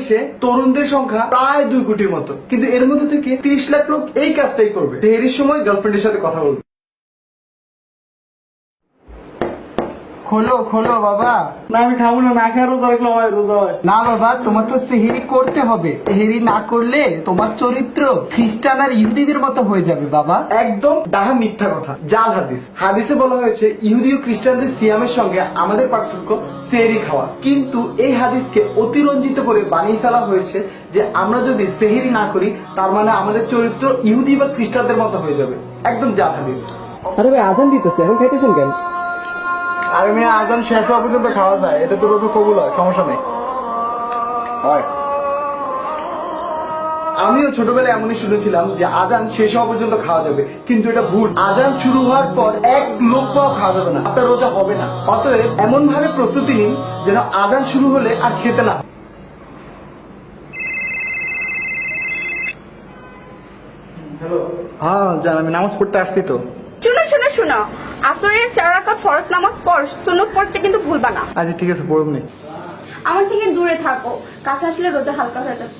বাংলাদেশে তরুণদের সংখ্যা প্রায় দুই কোটির মতো। কিন্তু এর মধ্যে থেকে তিরিশ লাখ লোক এই কাজটাই করবে। সেহেরির সময় গার্লফ্রেন্ডের সাথে কথা বলবে। খোলো খোলো বাবা। না আমি খাব না না খেয়ে রোজা রাখলে হয় রোজা হয়। না বাবা তোমার তো সেহেরি করতে হবে। সেহেরি না করলে তোমার চরিত্র খ্রিস্টান আর ইহুদিদের মতো হয়ে যাবে বাবা। একদম ডাহা মিথ্যা কথা জাল হাদিস। হাদিসে বলা হয়েছে ইহুদি ও খ্রিস্টানদের সিয়ামের সঙ্গে আমাদের পার্থক্য সেহেরি খাওয়া। কিন্তু এই হাদিসকে অতিরঞ্জিত করে বানিয়ে ফেলা হয়েছে যে আমরা যদি সেহেরি না করি তার মানে আমাদের চরিত্র ইহুদি বা খ্রিস্টানদের মতো হয়ে যাবে। একদম জাল হাদিস। আরে ভাই আজান দিতেছে এখন খাইতেছেন কেন? আর মেয়ে আজান শেষ হওয়া পর্যন্ত খাওয়া যায়। এটা তো রোজু কবুল হয় সমস্যা নেই। হয়। আমিও ছোটবেলায় এমনই শুনেছিলাম যে আজান শেষ হওয়া পর্যন্ত খাওয়া যাবে কিন্তু এটা ভুল। আজান শুরু হওয়ার পর এক লোক পাও খাওয়া যাবে না আপনার রোজা হবে না। অতএব এমন ভাবে প্রস্তুতি নিন যেন আজান শুরু হলে আর খেতে না হয়। জান আমি নামাজ পড়তে আসছি তো। শুনো শুনো শুনো। আসরের চার রাকাত ফরজ নামাজ সুন্নত পড়তে কিন্তু ভুলবা না। আচ্ছা ঠিক আছে পড়ব নি। আমার থেকে দূরে থাকো কাছে আসলে রোজা হালকা হয়ে যাবে।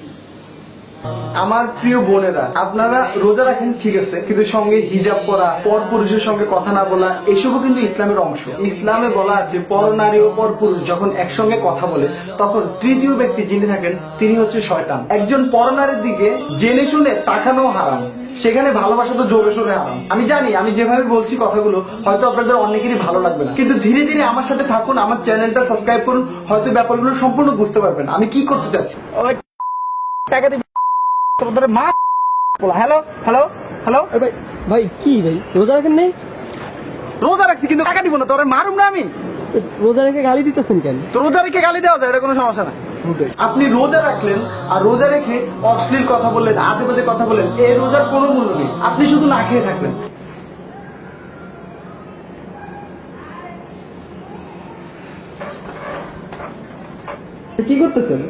আমার প্রিয় বোনেরা আপনারা রোজা রাখেন ঠিক আছে কিন্তু সঙ্গে হিজাব পরা পর পুরুষের সঙ্গে কথা না বলা এসবও কিন্তু ইসলামের অংশ। ইসলামে বলা আছে পর নারী ও পর পুরুষ যখন একসঙ্গে কথা বলে তখন তৃতীয় ব্যক্তি যিনি থাকেন তিনি হচ্ছে শয়তান। একজন পর নারীর দিকে জেনে শুনে তাকানো হারাম। সেখানে ভালোবাসা তো জোরে সোরে হারাম আমি জানি আমি যেভাবে বলছি কথাগুলো হয়তো আপনাদের অনেকেরই ভালো লাগবে না। কিন্তু ধীরে ধীরে আমার সাথে থাকুন আমার চ্যানেলটা সাবস্ক্রাইব করুন হয়তো ব্যাপারগুলো সম্পূর্ণ বুঝতে পারবেন। আমি কি করতে চাচ্ছি? টাকা মা হ্যালো হ্যালো হ্যালো ভাই ভাই কি ভাই রোজা রাখেন নেই? রোজা রাখছি কিন্তু টাকা দিব না। তোরে মারুম না আমি? রোজা রেখে গালি দিতেছেন কেন? তো রোজা রেখে গালি দেওয়া যায় এটা কোনো সমস্যা না আপনি রোজা রাখলেন আর রোজা রেখে অশ্লীল কথা বললেন আজে বাজে কথা বললেন এই রোজার কোনো মূল্য নেই। আপনি শুধু না খেয়ে থাকলেন। কি করতেছেন?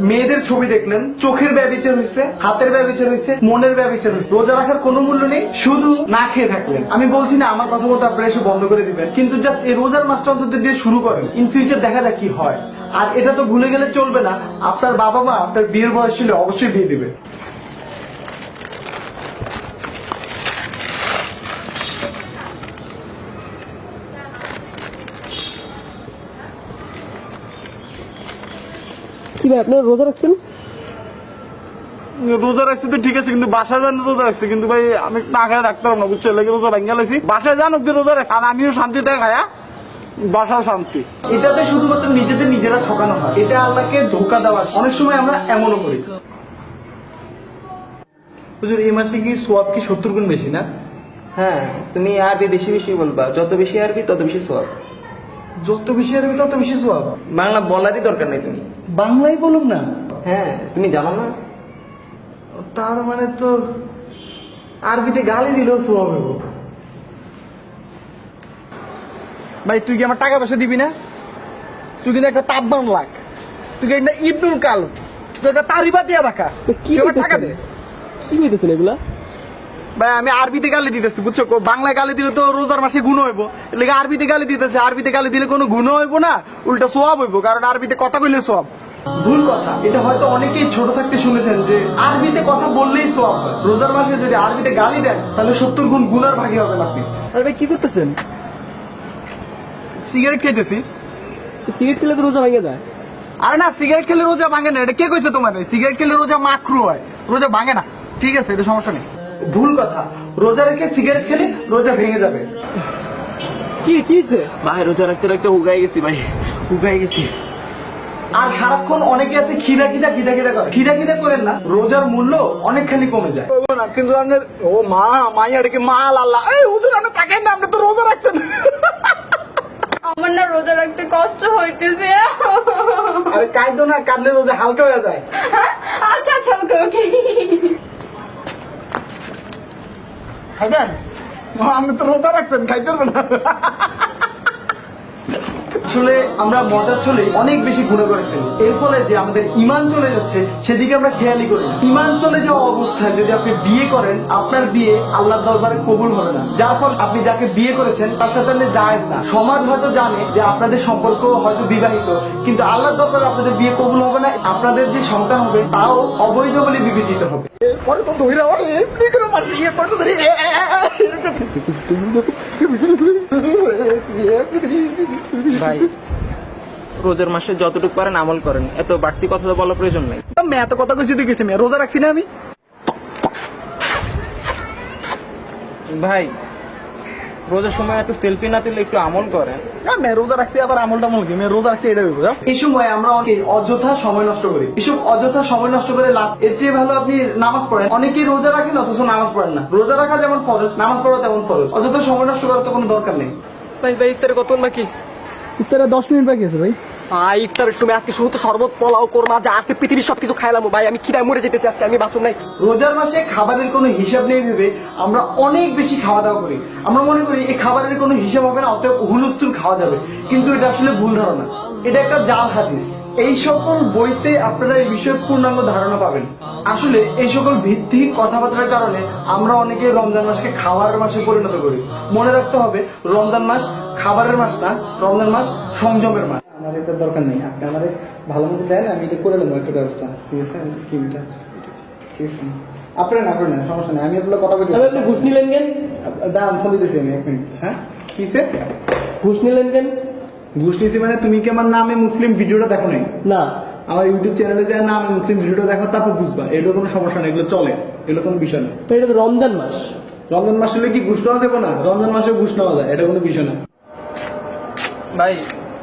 মেয়েদের ছবি দেখলেন, চোখের ব্যবচার হয়েছে, হাতের ব্যবচার হয়েছে, মনের ব্যবচার হয়েছে। রোজা রাখার কোনো মূল্য নেই, শুধু না খেয়ে থাকলেন। আমি বলছি না, আমার কথা বলতে আপনারা এসে বন্ধ করে দিবেন। কিন্তু জাস্ট এই রোজার মাসটা অন্তত দিয়ে শুরু করেন ইন ফিউচার দেখা যাক কি হয়। আর এটা তো ভুলে গেলে চলবে না, আপনার বাবা মা আপনার বিয়ের বয়স ছিল, অবশ্যই বিয়ে দিবে। কি ভাই আপনারা রোজা রাখছেন? রোজা রাখছি তো ঠিক আছে কিন্তু বাসায় যান রোজা রাখছি। কিন্তু ভাই আমি না খায় রাখতে পারব না বুঝছ? লেগে রোজা ভাঙ্গা লাগছি বাসায় যান অব্দি রোজা রাখ আর আমিও শান্তিতে খায়া বাসাও শান্তি। এটাতে শুধুমাত্র নিজেদের নিজেরা ঠকানো হয়। এটা আল্লাহকে ধোকা দেওয়া অনেক সময় আমরা এমনও করি। হুজুর এই মাসে কি সোয়াব কি সত্তর গুণ বেশি না? হ্যাঁ তুমি আরবি বেশি বেশি বলবা। যত বেশি আরবি তত বেশি সব যত বেশি আরবি তত বেশি সোয়াব। বাংলা বলারই দরকার নেই তুমি। বাংলাই বলুন না। হ্যাঁ তুমি জানো না? তার মানে তো আরবিতে গালি দিলেও সোয়াব ভাই তুই কি আমার টাকা পয়সা দিবি না? তুই কিন্তু একটা তাপবান লাগ তুই কি একটা ইবনুল কাল তুই একটা তারিবা দিয়া রাখা কি টাকা দে। কি কইতেছেন এগুলা? ভাই আমি আরবিতে গালি দিতেছি বুঝছ? বাংলায় গালি দিলে তো রোজার মাসে গুণ হইব। এলাকা আরবিতে গালি দিতেছে আরবিতে গালি দিলে কোনো গুণ হইব না উল্টা সোয়াব হইব কারণ আরবিতে কথা কইলে সোয়াব। ভুল কথা এটা হয়তো অনেকেই ছোট থাকতে শুনেছেন যে আরবিতে কথা বললেই সোয়াব হয়। রোজার মাসে যদি আরবিতে গালি দেন তাহলে সত্তর গুণ গুণার ভাগী হবেন আপনি। আরে ভাই কি করতেছেন? সিগারেট খেতেছি সিগারেট খেলে তো রোজা ভেঙে যায়। আরে না সিগারেট খেলে রোজা ভাঙে না এটা কে কইছে তোমার? সিগারেট খেলে রোজা মাখরু হয়। রোজা ভাঙে না। ঠিক আছে এটা সমস্যা নেই। ভুল কথা। রোজা রেখে সিগারেট খেলে রোজা ভেঙে যাবে। কি কি? ভাই রোজা রাখতে রাখতে উগাই গেছি ভাই উগাই গেছি। আর সারাক্ষণ অনেকে আছে খিদা খিদা খিদা খিদা করে। খিদা খিদা করেন না রোজার মূল্য অনেকখানি কমে যায়। করব না কিন্তু আপনার ও মা মাইয়ার কি মাল আল্লাহ এই হুজুর আপনি তাকাই না আপনি তো রোজা রাখছেন হইতেছে। আরে কাঁদো না কাঁদলে রোজা হালকা হয়ে যায়। আচ্ছা আচ্ছা ওকে ওকে। খাইবেন? আপনি তো রোজা রাখছেন, খাইতে না। আসলে আমরা মজা চলে অনেক বেশি করে ফেলি। এর ফলে যে আমাদের ইমান চলে যাচ্ছে, সেদিকে আমরা খেয়ালই করি ইমান চলে অবস্থায় যদি আপনি বিয়ে করেন, আপনার বিয়ে দরবারে কবুল হবে না। যার ফল আপনি যাকে বিয়ে করেছেন, তার সাথে আপনি জায়েজ না। সমাজ হয়তো জানে যে আপনাদের সম্পর্ক হয়তো বিবাহিত, কিন্তু আল্লাহর দরবারে আপনাদের বিয়ে কবুল হবে না। আপনাদের যে সন্তান হবে, তাও অবৈধ বলে বিবেচিত হবে। পরে তো ধরে আমার এমনি করে মারছি এরপরে তো ধরে এ, এ, এ, এ। ভাই রোজার মাসে যতটুকু পারেন আমল করেন এত বাড়তি কথা তো বলার প্রয়োজন নেই মেয়ে এত কথা কিছু দেখেছি মেয়ে রোজা রাখছি না আমি ভাই রোজার সময় একটু সেলফি না তুলে একটু আমল করেন। না, মেয়ে রোজা রাখছি আবার আমল টামল কি? মেয়ে রোজা রাখছি এটা হ্যাঁ? এই সময় আমরা অনেকে অযথা সময় নষ্ট করি। এসব অযথা সময় নষ্ট করে লাভ এর চেয়ে ভালো আপনি নামাজ পড়েন। অনেকে রোজা রাখেন অথচ নামাজ পড়েন না। রোজা রাখা যেমন ফরজ নামাজ পড়া তেমন ফরজ। অযথা সময় নষ্ট করার তো কোনো দরকার নেই। ভাই ভাই ইফতারে কত বাকি? ইফতারে দশ মিনিট বাকি আছে ভাই। ভাই, ইফতারের সময় আজকে শুধু শরবত, পোলাও, কোরমা, যা আজকে পৃথিবীর সবকিছু খাইলাম ভাই। আমি খিদায় মরে যেতেছি আজকে, আমি বাঁচুন নাই। রোজার মাসে খাবারের কোনো হিসাব নেই ভেবে আমরা অনেক বেশি খাওয়া দাওয়া করি। আমরা মনে করি এই খাবারের কোনো হিসাব হবে না, অতএব হুলস্থুল খাওয়া যাবে। কিন্তু এটা আসলে ভুল ধারণা। এটা একটা জাল হাদিস। এই সকল বইতে আপনারা এই বিষয়ে পূর্ণাঙ্গ ধারণা পাবেন। আসলে এই সকল ভিত্তিহীন কথাবার্তার কারণে আমরা অনেকে রমজান মাসকে খাবারের মাসে পরিণত করি। মনে রাখতে হবে, রমজান মাস খাবারের মাস না, রমজান মাস সংযমের মাস। আমার এটা দরকার নেই। আপনি আমার ভালো মতো দেন আমি এটা করে নেব একটা ব্যবস্থা। ঠিক আছে? কি এটা? ঠিক আছে। আপনার না আপনার না সমস্যা নেই। আমি আপনার কথা বলছি। তাহলে আপনি ঘুষ নিলেন কেন? দাঁড়ান ফোন দিতেছি আমি এক মিনিট। হ্যাঁ? কিসে ঘুষ নিলেন কেন? ঘুষ নিছি মানে তুমি কি আমার নামে মুসলিম ভিডিওটা দেখো নাই? না। আমার ইউটিউব চ্যানেলে যায় নামে মুসলিম ভিডিওটা দেখো তারপর বুঝবা। এগুলো কোনো সমস্যা নেই এগুলো চলে। এগুলো কোনো বিষয় না। তো এটা তো রমজান মাস। রমজান মাস হলে কি ঘুষ নেওয়া যাবে না? রমজান মাসে ঘুষ নেওয়া যায় এটা কোনো বিষয় না। ভাই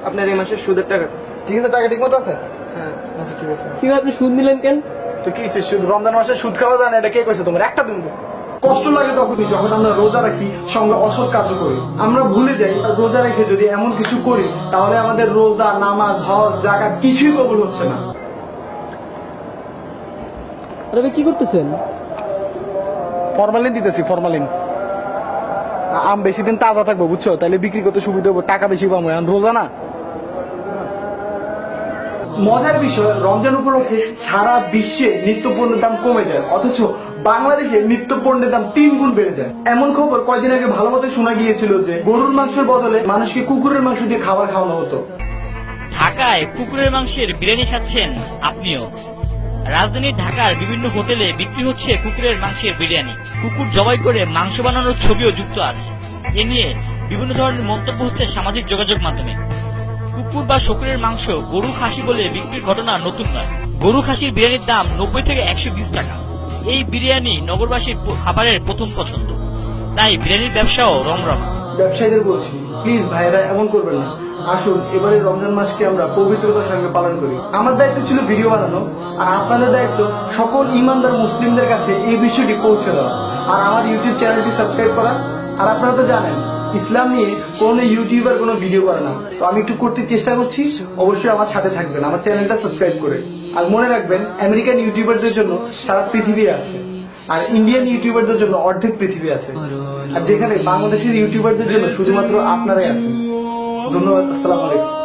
আপনার এই মাসের সুদের টাকা। ঠিক আছে টাকা ঠিক মতো আছে? হ্যাঁ। আচ্ছা ঠিক আছে। কি আপনি সুদ নিলেন কেন? তো কি সুদ রমজান মাসে সুদ খাওয়া যায় না? এটা কে কইছে তোমার? একটা দিন কষ্ট লাগে তখনই যখন আমরা রোজা রাখি সঙ্গে অসৎ কাজ করি। আমরা ভুলে যাই রোজা রেখে যদি এমন কিছু করি তাহলে আমাদের রোজা নামাজ হজ জাকাত কিছুই কবুল হচ্ছে না। আরে কি করতেছেন? ফরমালিন দিতেছি ফরমালিন। আম বেশি দিন তাজা থাকব বুঝছ? তাহলে বিক্রি করতে সুবিধা হবে টাকা বেশি পাবো এখন রোজা না? মজার বিষয়, রমজান উপলক্ষে সারা বিশ্বে নিত্য পণ্যের দাম কমে যায়, অথচ বাংলাদেশে নিত্য পণ্যের দাম তিন গুণ বেড়ে যায়। এমন খবর কয়দিন আগে ভালো মতো শোনা গিয়েছিল যে, গরুর মাংসের বদলে মানুষকে কুকুরের মাংস দিয়ে খাবার খাওয়ানো হতো। ঢাকায় কুকুরের মাংসের বিরিয়ানি খাচ্ছেন আপনিও। রাজধানীর ঢাকার বিভিন্ন হোটেলে বিক্রি হচ্ছে কুকুরের মাংসের বিরিয়ানি। কুকুর জবাই করে মাংস বানানোর ছবিও যুক্ত আছে। এ নিয়ে বিভিন্ন ধরনের মন্তব্য হচ্ছে সামাজিক যোগাযোগ মাধ্যমে। কুকুর বা শকুরের মাংস গরু খাসি বলে বিক্রির ঘটনা নতুন নয়। গরু খাসির বিরিয়ানির দাম নব্বই থেকে একশো বিশ টাকা। এই বিরিয়ানি নগরবাসীর খাবারের প্রথম পছন্দ। তাই বিরিয়ানির ব্যবসাও রমরম। ব্যবসায়ীদের বলছি প্লিজ ভাইরা এমন করবেন না। আসুন, এবারে রমজান মাসকে আমরা পবিত্রতার সঙ্গে পালন করি। আমার দায়িত্ব ছিল ভিডিও বানানো, আর আপনাদের দায়িত্ব সকল ইমানদার মুসলিমদের কাছে এই বিষয়টি পৌঁছে দেওয়া। আর আমার ইউটিউব চ্যানেলটি সাবস্ক্রাইব করা। আর আপনারা তো জানেন ইসলাম নিয়ে কোনো ইউটিউবার কোনো ভিডিও করে না। তো আমি একটু করতে চেষ্টা করছি। অবশ্যই আমার সাথে থাকবেন। আমার চ্যানেলটা সাবস্ক্রাইব করে। আর মনে রাখবেন, আমেরিকান ইউটিউবারদের জন্য সারা পৃথিবী আছে। আর ইন্ডিয়ান ইউটিউবারদের জন্য অর্ধেক পৃথিবী আছে। আর যেখানে বাংলাদেশের ইউটিউবারদের জন্য শুধুমাত্র আপনারাই আছেন। ধন্যবাদ, আসসালামু আলাইকুম।